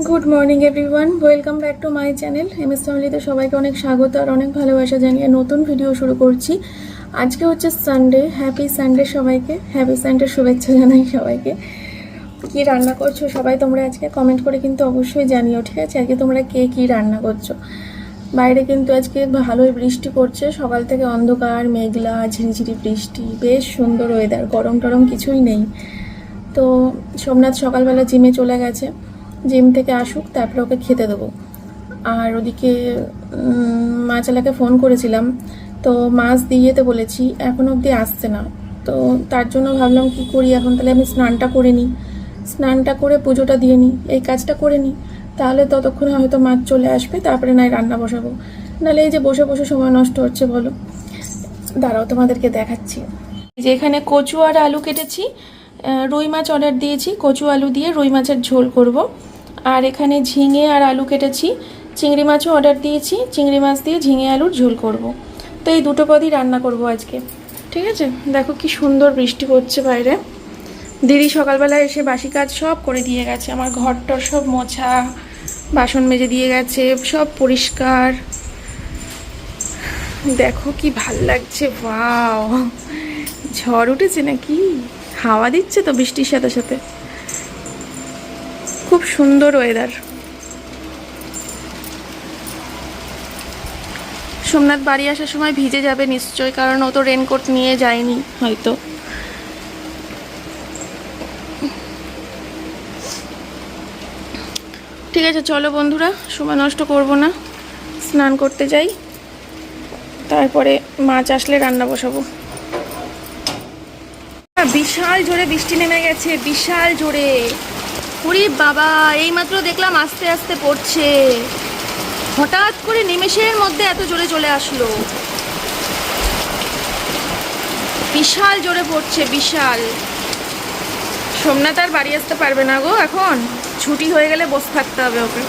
Good morning everyone welcome back to my channel M S ফ্যামিলিতে সবাইকে অনেক স্বাগত আর অনেক ভালোবাসা জানিয়ে নতুন ভিডিও শুরু করছি। আজকে হচ্ছে সানডে হ্যাপি সানডে সবাইকে। হ্যাপি সানডে শুভেচ্ছা জানাই সবাইকে। কি রান্না করছ সবাই তোমরা আজকে কমেন্ট করে কিন্তু অবশ্যই জানিও, ঠিক আছে? আজকে তোমরা কে কি রান্না করছ? বাইরে কিন্তু আজকে ভালোই বৃষ্টি পড়ছে। সকাল থেকে অন্ধকার, মেঘলা, ঝিরিঝিরি বৃষ্টি। বেশ সুন্দর ওয়েদার গরম টরম কিছুই নেই। তো সোমনাথ সকালবেলা জিমে চলে গেছে। জিম থেকে আসুক, তারপরে ওকে খেতে দেবো। আর ওদিকে মাচালাকে ফোন করেছিলাম। তো মাছ দিয়ে যেতে বলেছি, এখন অবধি আসছে না। তো তার জন্য ভাবলাম, কি করি এখন? তাহলে আমি স্নানটা করে নিই। স্নানটা করে পুজোটা দিয়ে নিই। এই কাজটা করে নিই। তাহলে ততক্ষণে হয়তো মাছ চলে আসবে, তারপরে নয় রান্না বসাবো। নাহলে এই যে বসে বসে সময় নষ্ট হচ্ছে, বলো। দাঁড়াও, তোমাদেরকে দেখাচ্ছি। যে এখানে কচু আর আলু কেটেছি। রুই মাছ অর্ডার দিয়েছি। কচু আলু দিয়ে রুই মাছের ঝোল করব। আর এখানে ঝিঙে আর আলু কেটেছি। চিংড়ি মাছও অর্ডার দিয়েছি। চিংড়ি মাছ দিয়ে ঝিঙে আলুর ঝোল করব। তো এই দুটো পদই রান্না করব আজকে। ঠিক আছে? দেখো কি সুন্দর বৃষ্টি পড়ছে বাইরে। দিদি সকালবেলা এসে বাসি কাজ সব করে দিয়ে গেছে। আমার ঘরটর সব মোছা, বাসন মেজে দিয়ে গেছে, সব পরিষ্কার। দেখো কি ভালো লাগছে, ওয়াও। ঝড় উঠেছে নাকি? হাওয়া দিচ্ছে তো বৃষ্টির সাথে সাথে। খুব সুন্দর ওয়েদার সোমনাথ বাড়ি আসার সময় ভিজে যাবে নিশ্চয়ই কারণ ও তো রেনকোট নিয়ে যায়নি। হয়তো। ঠিক আছে চলো বন্ধুরা সময় নষ্ট করব না। স্নান করতে যাই। তারপরে মাছ আসলে রান্না বসাবো। বিশাল জোরে বৃষ্টি নেমে গেছে বিশাল জোরে। ওরে বাবা, এইমাত্র দেখলাম আস্তে আস্তে পড়ছে। হঠাৎ করে নিমেষের মধ্যে এত জোরে চলে আসলো। বিশাল জোরে পড়ছে, বিশাল। সোমনাথ আর বাড়ি আসতে পারবে না গো এখন। ছুটি হয়ে গেলে বসে থাকতে হবে ওকে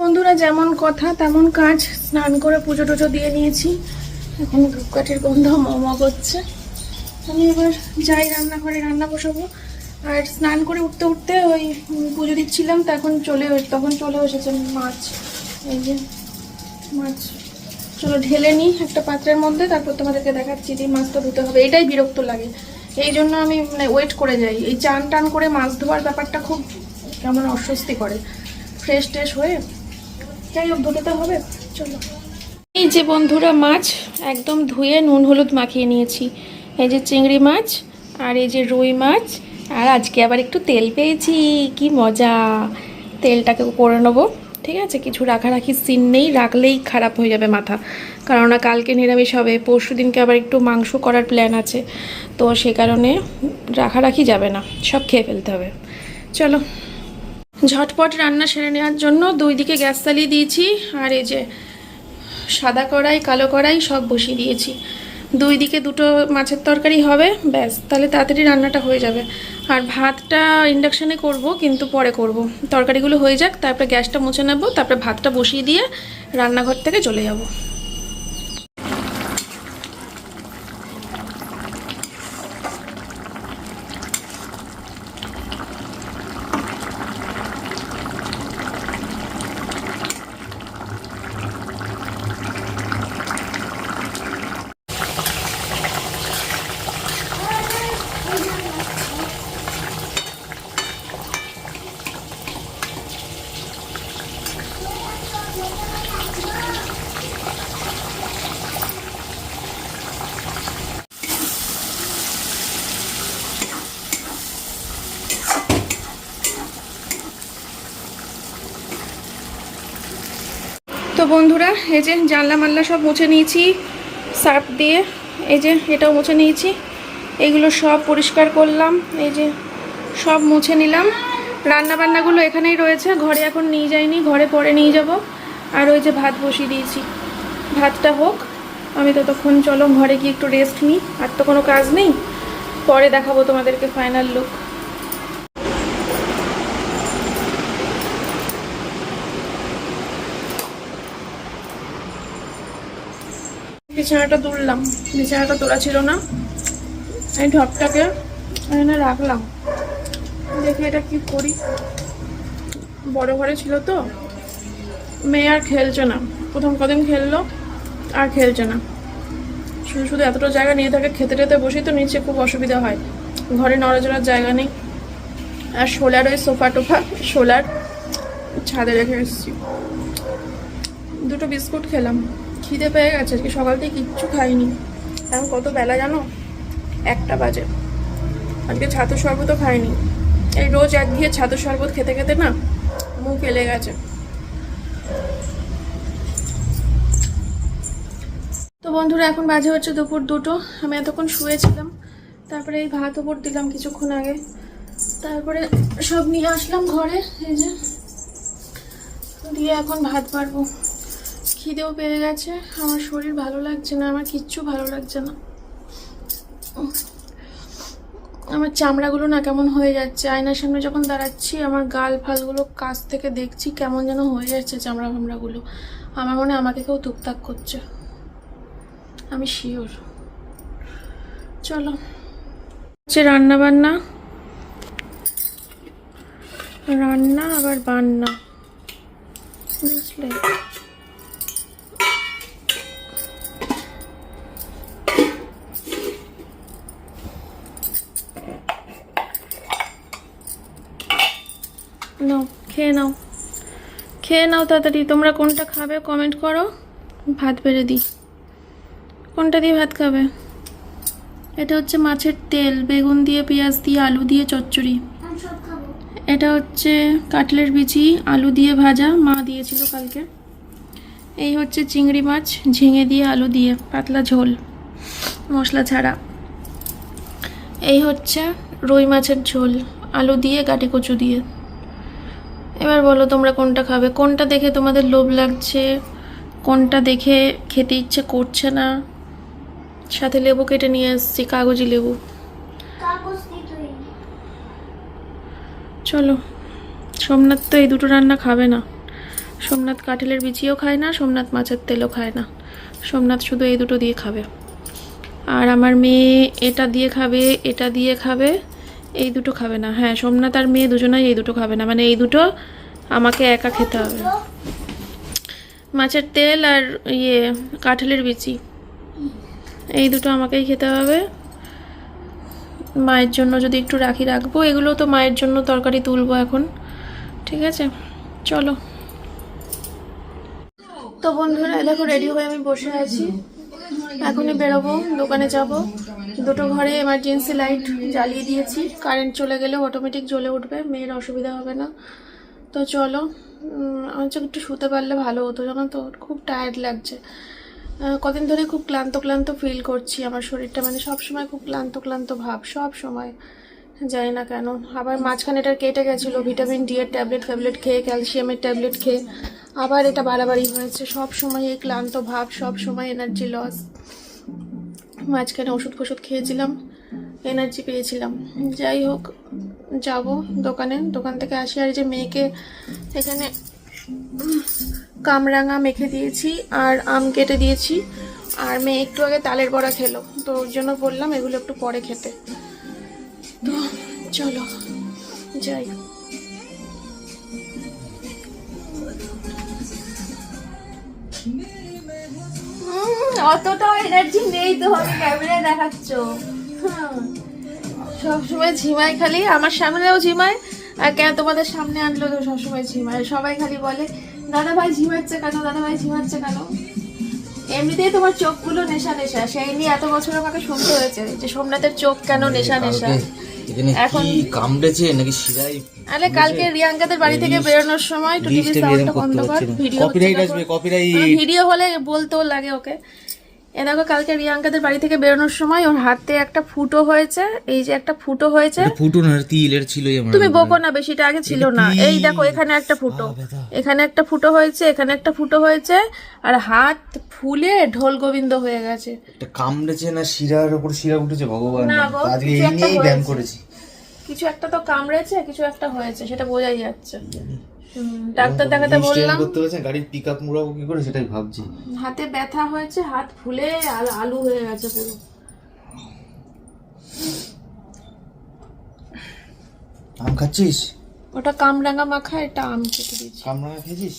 বন্ধুরা যেমন কথা, তেমন কাজ। স্নান করে পুজো টুজো দিয়ে নিয়েছি। এখন ধূপকাঠির গন্ধ মোমো করছে। আমি এবার যাই রান্নাঘরে রান্না বসাবো। আর স্নান করে উঠতে উঠতে ওই পুজো দিচ্ছিলাম তখন চলে তখন চলে এসেছে মাছ। এই যে মাছ। চলো ঢেলে নিই একটা পাত্রের মধ্যে, তারপর তোমাদেরকে দেখাচ্ছি যে মাছটা ধুতে হবে। এটাই বিরক্ত লাগে। এই জন্য আমি মানে ওয়েট করে যাই। এই চান টান করে মাছ ধোয়ার ব্যাপারটা খুব কেমন অস্বস্তি করে। ফ্রেশ ট্রেশ হয়ে যাই হোক ধুতে হবে। চলো। এই যে বন্ধুরা, মাছ একদম ধুয়ে নুন হলুদ মাখিয়ে নিয়েছি। এই যে চিংড়ি মাছ আর এই যে রুই মাছ। আর আজকে আবার একটু তেল পেয়েছি, কি মজা। তেলটাকে করে নেব, ঠিক আছে? কিছু রাখারাখি সিন নেই, রাখলেই খারাপ হয়ে যাবে মাথা। কারণ কালকে নিরামিষ হবে, পরশু দিনকে আবার একটু মাংস করার প্ল্যান আছে। তো সে কারণে রাখারাখি যাবে না, সব খেয়ে ফেলতে হবে। চলো। ঝটপট রান্না সেরে নেওয়ার জন্য দুই দিকে গ্যাস চালিয়ে দিয়েছি, আর এই যে সাদা কড়াই, কালো কড়াই সব বসিয়ে দিয়েছি। দুই দিকে দুটো মাছের তরকারি হবে, ব্যাস, তাহলে তাড়াতাড়ি রান্নাটা হয়ে যাবে। আর ভাতটা ইন্ডাকশানে করব, কিন্তু পরে করব। তরকারিগুলো হয়ে যাক, তারপরে গ্যাসটা মুছে নেব, তারপরে ভাতটা বসিয়ে দিয়ে রান্নাঘর থেকে চলে যাব। বন্ধুরা, এই যে জানলা মাল্লা সব মুছে নিয়েছি, সার্ফ দিয়ে, এই যে এটাও মুছে নিয়েছি, এগুলো সব পরিষ্কার করলাম, এই যে সব মুছে নিলাম। রান্না বান্নাগুলো এখানেই রয়েছে, ঘরে এখন নিয়ে যাইনি, ঘরে পরে নিয়ে যাব। আর ওই যে ভাত বসিয়ে দিয়েছি। ভাতটা হোক, আমি ততক্ষণ চলো, ঘরে গিয়ে একটু রেস্ট নিই, আর তো কোনো কাজ নেই, পরে দেখাবো তোমাদেরকে ফাইনাল লুক বিছানাটা তুললাম। বিছানাটা তোলা ছিল না। এই ঢপটাকে এখানে রাখলাম। দেখি এটা কি করি। বড় ঘরে ছিল তো। মেয়ে আর খেলছে না। প্রথম কদিন খেললো, আর খেলছে না। শুধু শুধু এতটা জায়গা নিয়ে থাকে, খেতে টেতে বসেই তো নিচে খুব অসুবিধা হয়। ঘরে নড়াচড়ার জায়গা নেই। আর শোলার ওই সোফা টোফা শোলার ছাদে রেখে এসেছি। দুটো বিস্কুট খেলাম। খিদে পেয়ে গেছে, আজকে সকাল থেকে কিচ্ছু খাইনি। এখন কত বেলা জানো? একটা বাজে। আজকে ছাতু শরবতও খাইনি। এই রোজ এক ঘিয়ে ছাতু শরবত খেতে খেতে না মুখ এলে গেছে। তো বন্ধুরা, এখন বাজে হচ্ছে দুপুর দুটো। আমি এতক্ষণ শুয়েছিলাম। তারপরে এই ভাত ওপর দিলাম কিছুক্ষণ আগে। তারপরে সব নিয়ে আসলাম ঘরে, এই যে। দিয়ে এখন ভাত পারব খিদেও পেয়ে গেছে। আমার শরীর ভালো লাগছে না, আমার কিচ্ছু ভালো লাগছে না। আমার চামড়াগুলো না কেমন হয়ে যাচ্ছে। আয়নার সামনে যখন দাঁড়াচ্ছি, আমার গাল ফালগুলো কাছ থেকে দেখছি কেমন যেন হয়ে যাচ্ছে চামড়া ফামড়াগুলো। আমার মনে আমাকে কেউ টুকটাক করছে। আমি শিওর। চলো। হচ্ছে রান্না বান্না রান্না আবার বান্না। বুঝলে নাও খেয়ে নাও খেয়ে নাও তাড়াতাড়ি। তোমরা কোনটা খাবে কমেন্ট করো। ভাত বেড়ে দিই কোনটা দিয়ে ভাত খাবে? এটা হচ্ছে মাছের তেল, বেগুন দিয়ে পেঁয়াজ দিয়ে আলু দিয়ে চচ্চড়ি। এটা হচ্ছে কাটলের বিচি, আলু দিয়ে ভাজা, মা দিয়েছিল কালকে। এই হচ্ছে চিংড়ি মাছ, ঝিঙে দিয়ে আলু দিয়ে, পাতলা ঝোল, মশলা ছাড়া। এই হচ্ছে রুই মাছের ঝোল, আলু দিয়ে, গাটি কচু দিয়ে। এবার বলো তোমরা কোনটা খাবে? কোনটা দেখে তোমাদের লোভ লাগছে? কোনটা দেখে খেতে ইচ্ছে করছে না? সাথে লেবু কেটে নিয়ে এসেছি কাগজি লেবু। চলো সোমনাথ তো এই দুটো রান্না খাবে না। সোমনাথ কাঠেলের বিচিও খায় না সোমনাথ মাছের তেলও খায় না। সোমনাথ শুধু এই দুটো দিয়ে খাবে। আর আমার মেয়ে এটা দিয়ে খাবে এটা দিয়ে খাবে এই দুটো খাবে না। হ্যাঁ সোমনাথ আর মেয়ে দুজনেই এই দুটো খাবে না। মানে এই দুটো আমাকে একা খেতে হবে। মাছের তেল আর ইয়ে কাঁঠালের বিচি। এই দুটো আমাকেই খেতে হবে। মায়ের জন্য যদি একটু রাখি রাখব, এগুলো তো মায়ের জন্য তরকারি তুলবো এখন। ঠিক আছে? চলো। তো বন্ধুরা, দেখো রেডি হয়ে আমি বসে আছি। এখনই বেরোবো, দোকানে যাব। দুটো ঘরে এমার্জেন্সি লাইট জ্বালিয়ে দিয়েছি। কারেন্ট চলে গেলে অটোমেটিক জ্বলে উঠবে, মেয়ের অসুবিধা হবে না। তো চলো চোখ একটু শুতে পারলে ভালো হতো, জানো তো, খুব টায়ার্ড লাগছে। কদিন ধরে খুব ক্লান্ত ক্লান্ত ফিল করছি আমার শরীরটা মানে সব সময় খুব ক্লান্ত ক্লান্ত ভাব, সব সময়। জানি না কেন, আবার মাঝখানে এটা কেটে গেছিল ভিটামিন ডি এর ট্যাবলেট ফ্যাবলেট খেয়ে ক্যালসিয়ামের ট্যাবলেট খেয়ে। আবার এটা বাড়াবাড়ি হয়েছে। সব সময় এই ক্লান্ত ভাব, সব সময় এনার্জি লস মাঝখানে ওষুধ ফষুধ খেয়েছিলাম এনার্জি পেয়েছিলাম। যাই হোক, যাব দোকানে। দোকান থেকে আসি আর যে মেয়েকে এখানে কামরাঙা মেখে দিয়েছি আর আম কেটে দিয়েছি। আর মেয়ে একটু আগে তালের বড়া খেলো, তো ওর জন্য বললাম এগুলো একটু পরে খেতে। তো চলো, যাই। অতটাও এনার্জি নেই তো হবে ক্যামেরায় দেখাচ্ছ। সব সময় ঝিমায় খালি আমার সামনেও ঝিমায় আর কেন তোমাদের সামনে আনলো তো সবসময় ঝিমায়? সবাই খালি বলে দাদা ভাই ঝিমাচ্ছে কেন? দাদা ভাই ঝিমাচ্ছে কেন? এমনিতেই তোমার চোখগুলো নেশা নেশা সেই নিয়ে এত বছর আমাকে শুনতে হয়েছে যে সোমনাথের চোখ কেন নেশা নেশা। এখানে কি কামড়েছে নাকি শিরাই আরে কালকে রিয়াঙ্কাদের বাড়ি থেকে বেরোনোর সময় একটু টিভি সাউন্ডটা বন্ধ কর ভিডিও কপিরাইট আসবে কপিরাইট ভিডিও হলে বলতেও লাগে ওকে। এ দেখো কালকে রিয়াঙ্কাদের বাড়ি থেকে বেরোনোর সময় ওর হাতে একটা ফুটো হয়েছে। এই যে একটা ফুটো হয়েছে। ফুটো না তিল এর ছিল তুমি বকো না বেশিটা আগে ছিল না। এই দেখো এখানে একটা ফুটো। এখানে একটা ফুটো হয়েছে এখানে একটা ফুটো হয়েছে আর হাত ফুলে ঢোল গোবিন্দ হয়ে গেছে। কামড়েছে না শিরার উপর শিরা উঠেছে ভগবান? আজকে এই নিয়েই ব্যায়াম করেছি। কিছু একটা তো কামড়েছে কিছু একটা হয়েছে সেটা বোঝাই যাচ্ছে। ডাক্তার দেখাতে বললাম। করতে হয়েছে গাড়ির পিক আপ মুড়াবো কি করে সেটাই ভাবছি। হাতে ব্যথা হয়েছে হাত ফুলে আল- আলু হয়ে গেছে পুরো। আম খাচ্ছিস? ওটা কামরাঙা মাখা এটা আম কেটে দিয়েছি। কামরাঙা খেয়েছিস?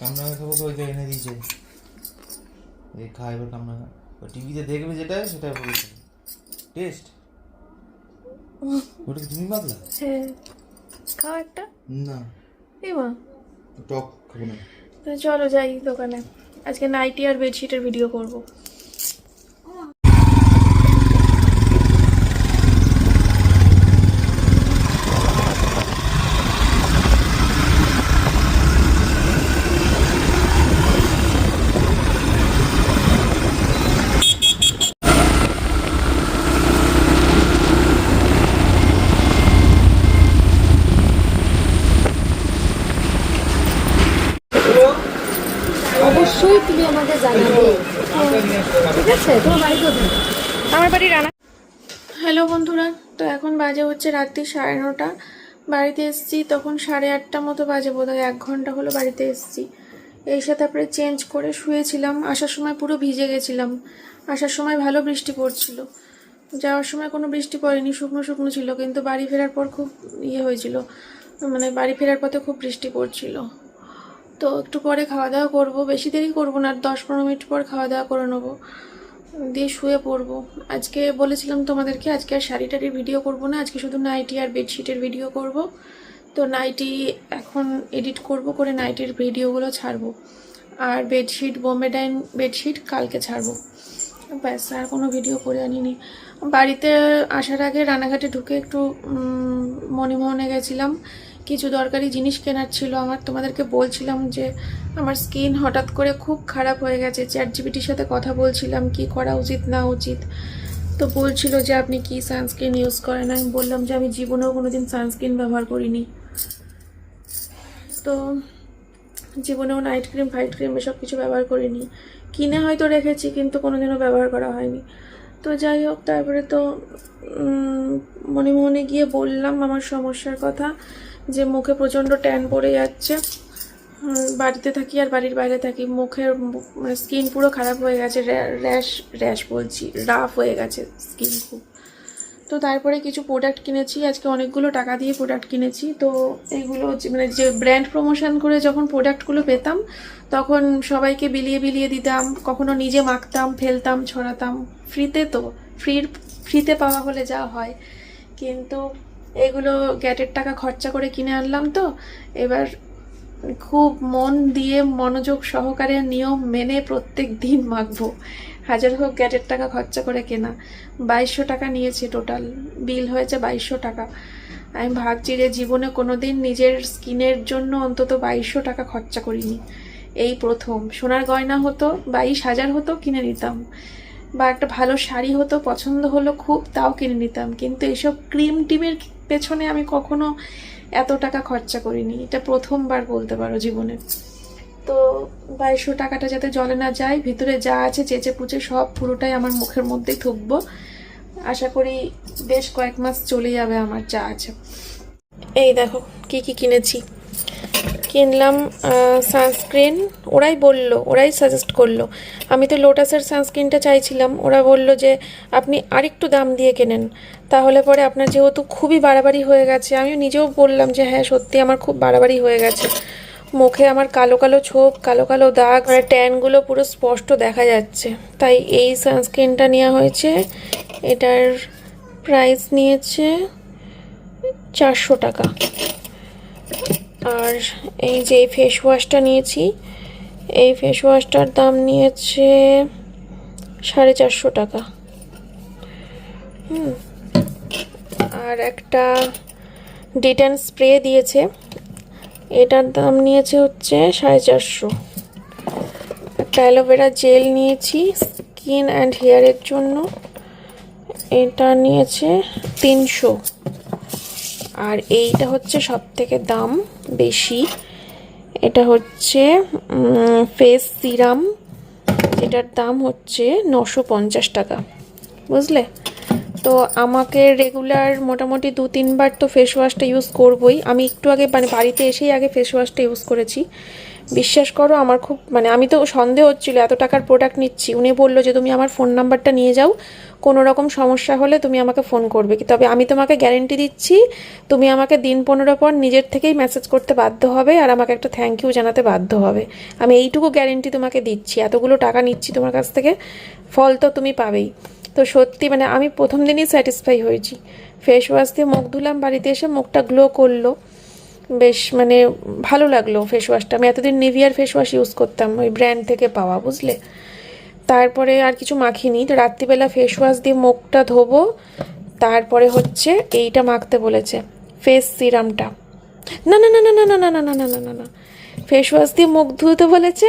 কামরাঙা খাব তো ওইটা এনে দিয়েছে। এই খা এবার কামরাঙা। ও টিভিতে দেখবে যেটা সেটা বলেছে টেস্ট ওটা কি তুমি বাদলা হ্যাঁ। খাও একটা না টক খাব না। চলো যাই দোকানে। আজকে নাইটি আর বেডশিটের ভিডিও করব অবশ্যই তুমি আমাকে জানাবে ঠিক আছে তোমার বাড়ি কোথায় আমার বাড়ি রানা? হ্যালো বন্ধুরা, তো এখন বাজে হচ্ছে রাত্রি সাড়ে নটা। বাড়িতে এসেছি, তখন সাড়ে আটটা মতো বাজে বোধ হয় এক ঘণ্টা হলো বাড়িতে এসেছি। এসে তারপরে চেঞ্জ করে শুয়েছিলাম, আসার সময় পুরো ভিজে গেছিলাম। আসার সময় ভালো বৃষ্টি পড়ছিল। যাওয়ার সময় কোনো বৃষ্টি পড়েনি, শুকনো শুকনো ছিল, কিন্তু বাড়ি ফেরার পর খুব ইয়ে হয়েছিল। মানে বাড়ি ফেরার পথে খুব বৃষ্টি পড়ছিল। তো একটু পরে খাওয়া দাওয়া করব, বেশি দেরি করব না, দশ পনেরো মিনিট পর খাওয়া দাওয়া করে নেব। দিয়ে শুয়ে পড়ব। আজকে বলেছিলাম তোমাদেরকে, আজকে আর শাড়ি টাড়ির ভিডিও করব না, আজকে শুধু নাইটি আর বেডশিটের ভিডিও করব। তো নাইটি এখন এডিট করব, করে নাইটির ভিডিওগুলো ছাড়বো। আর বেডশিট বোম্বে ডাইন বেডশিট কালকে ছাড়বো। ব্যাস, আর কোনো ভিডিও করে আনিনি। বাড়িতে আসার আগে রানাঘাটে ঢুকে একটু মণিমোহনে গেছিলাম। কিছু দরকারি জিনিস কেনার ছিল। আমার তোমাদেরকে বলছিলাম যে, আমার স্কিন হঠাৎ করে খুব খারাপ হয়ে গেছে। চ্যাট জিবিটির সাথে কথা বলছিলাম, কি করা উচিত, না উচিত। তো বলছিল যে, আপনি কি সানস্ক্রিন ইউজ করেন? আমি বললাম যে, আমি জীবনেও কোনো দিন সানস্ক্রিন ব্যবহার করিনি। তো জীবনেও নাইট ক্রিম, ফাইট ক্রিম এসব কিছু ব্যবহার করিনি। কিনে হয়তো রেখেছি, কিন্তু কোনোদিনও ব্যবহার করা হয়নি। তো যাই হোক, তারপরে তো মনে মনে গিয়ে বললাম আমার সমস্যার কথা। যে মুখে প্রচণ্ড ট্যান পড়ে যাচ্ছে। বাড়িতে থাকি আর বাড়ির বাইরে থাকি, মুখের মানে স্কিন পুরো খারাপ হয়ে গেছে র্যাশ র্যাশ বলছি, রাফ হয়ে গেছে স্কিন খুব। তো তারপরে কিছু প্রোডাক্ট কিনেছি, আজকে অনেকগুলো টাকা দিয়ে প্রোডাক্ট কিনেছি। তো এইগুলো মানে যে ব্র্যান্ড প্রমোশন করে যখন প্রোডাক্টগুলো পেতাম, তখন সবাইকে বিলিয়ে বিলিয়ে দিতাম, কখনো নিজে মাখতাম, ফেলতাম, ছড়াতাম। ফ্রিতে তো ফ্রির ফ্রিতে পাওয়া হলে যা হয়। কিন্তু এগুলো গ্যাটের টাকা খরচা করে কিনে আনলাম তো। এবার খুব মন দিয়ে মনোযোগ সহকারে নিয়ম মেনে প্রত্যেক দিন মাখবো। হাজার হোক গ্যাটের টাকা খরচা করে কেনা। বাইশশো টাকা নিয়েছে টোটাল বিল হয়েছে বাইশশো টাকা। আমি ভাবছি যে জীবনে কোনো দিন নিজের স্কিনের জন্য অন্তত বাইশশো টাকা খরচা করিনি। এই প্রথম। সোনার গয়না হতো, বাইশ হাজার হতো, কিনে নিতাম। বা একটা ভালো শাড়ি হতো, পছন্দ হলো খুব, তাও কিনে নিতাম। কিন্তু এইসব ক্রিম টিমের পেছনে আমি কখনো এত টাকা খরচা করিনি। এটা প্রথমবার বলতে পারো জীবনে। তো বাইশশো টাকাটা যাতে জলে না যায়, ভিতরে যা আছে, চেচে পুচে সব পুরোটাই আমার মুখের মধ্যেই থুকবো আশা করি বেশ কয়েক মাস চলে যাবে আমার যা আছে। এই দেখো, কি কি কিনেছি। কিনলাম সানস্ক্রিন ওরাই বলল, ওরাই সাজেস্ট করল। আমি তো লোটাসের সানস্ক্রিনটা চাইছিলাম। ওরা বলল যে, আপনি আরেকটু দাম দিয়ে কেনেন। তাহলে পরে আপনার যেহেতু খুবই বাড়াবাড়ি হয়ে গেছে, আমিও নিজেও বললাম যে হ্যাঁ সত্যি আমার খুব বাড়াবাড়ি হয়ে গেছে। মুখে আমার কালো কালো ছোপ, কালো কালো দাগ মানে ট্যানগুলো পুরো স্পষ্ট দেখা যাচ্ছে। তাই এই সানস্ক্রিনটা নেওয়া হয়েছে। এটার প্রাইস নিয়েছে চারশো টাকা। আর এই যে এই ফেস ওয়াশটা নিয়েছি, এই ফেস ওয়াশটার দাম নিয়েছে সাড়ে চারশো টাকা। হুম, আর একটা ডিটেন স্প্রে দিয়েছে, এটার দাম নিয়েছে হচ্ছে সাড়ে চারশো। একটা অ্যালোভেরা জেল নিয়েছি স্কিন অ্যান্ড হেয়ারের জন্য, এটা নিয়েছে তিনশো। আর এইটা হচ্ছে সব থেকে দাম বেশি। এটা হচ্ছে ফেস সিরাম এটার দাম হচ্ছে নশো পঞ্চাশ টাকা। বুঝলে? তো আমাকে রেগুলার মোটামুটি দু, তিনবার তো ফেস ওয়াশটা ইউজ করবই। আমি একটু আগে মানে বাড়িতে এসেই আগে ফেস ওয়াশটা ইউজ করেছি। বিশ্বাস করো, আমার খুব মানে আমি তো সন্দেহ হচ্ছিল, এত টাকার প্রোডাক্ট নিচ্ছি। উনি বলল যে, তুমি আমার ফোন নাম্বারটা নিয়ে যাও কোনো রকম সমস্যা হলে তুমি আমাকে ফোন করবে কি? তবে আমি তোমাকে গ্যারেন্টি দিচ্ছি, তুমি আমাকে দিন পনেরো পর নিজের থেকেই মেসেজ করতে বাধ্য হবে আর আমাকে একটা থ্যাংক ইউ জানাতে বাধ্য হবে। আমি এইটুকু গ্যারেন্টি তোমাকে দিচ্ছি। এতগুলো টাকা নিচ্ছি তোমার কাছ থেকে, ফল তো তুমি পাবেই। তো সত্যি মানে আমি প্রথম দিনই স্যাটিসফাই হয়েছি। ফেস ওয়াশ দিয়ে মুখ ধুলাম, বাড়িতে এসে মুখটা গ্লো করল। বেশ মানে ভালো লাগল ফেস ওয়াশটা আমি এতদিন নিভিয়ার ফেস ওয়াশ ইউজ করতাম, ওই ব্র্যান্ড থেকে পাওয়া, বুঝলে? তারপরে আর কিছু মাখিনি তো রাত্রিবেলা ফেস ওয়াশ দিয়ে মুখটা ধোবো তারপরে হচ্ছে এইটা মাখতে বলেছে ফেস সিরামটা না না না না না না না না না না না না না ফেস ওয়াশ দিয়ে মুখ ধুতে বলেছে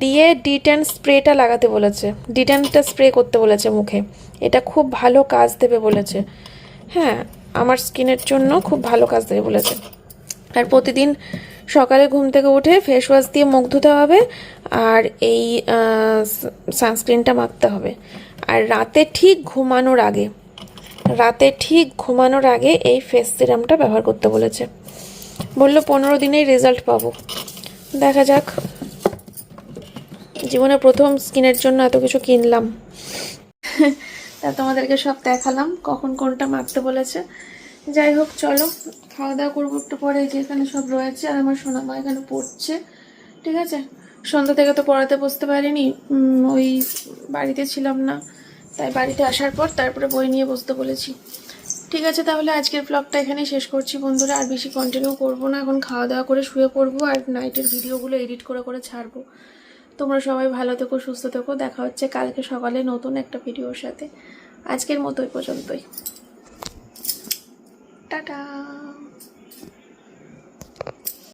দিয়ে ডিটেন স্প্রেটা লাগাতে বলেছে ডিটেনটা স্প্রে করতে বলেছে মুখে এটা খুব ভালো কাজ দেবে বলেছে হ্যাঁ আমার স্কিনের জন্য খুব ভালো কাজ দেবে বলেছে আর প্রতিদিন সকালে ঘুম থেকে উঠে ফেস ওয়াশ দিয়ে মুখ ধুতে হবে আর এই সানস্ক্রিনটা মাখতে হবে। আর রাতে ঠিক ঘুমানোর আগে, রাতে ঠিক ঘুমানোর আগে এই ফেস সিরামটা ব্যবহার করতে বলেছে। বলল, পনেরো দিনেই রেজাল্ট পাবো। দেখা যাক। জীবনে প্রথম স্কিনের জন্য এত কিছু কিনলাম। তা তোমাদেরকে সব দেখালাম, কখন কোনটা মাখতে বলেছে। যাই হোক, চলো। খাওয়া দাওয়া করব একটু পরে, যে এখানে সব রয়েছে আর আমার সোনা সোনামা এখানে পড়ছে, ঠিক আছে? সন্ধ্যা থেকে তো পড়াতে বসতে পারিনি ওই বাড়িতে ছিলাম না, তাই বাড়িতে আসার পর তারপরে বই নিয়ে বসতে বলেছি। ঠিক আছে, তাহলে আজকের ব্লগটা এখানেই শেষ করছি বন্ধুরা, আর বেশি কন্টিনিউ করব না, এখন খাওয়া দাওয়া করে শুয়ে পড়ব আর নাইটের ভিডিওগুলো এডিট করে করে ছাড়বো। তোমরা সবাই ভালো থেকো, সুস্থ থেকো, দেখা হচ্ছে কালকে সকালে নতুন একটা ভিডিওর সাথে। আজকের মতো এই পর্যন্তই। টাটা!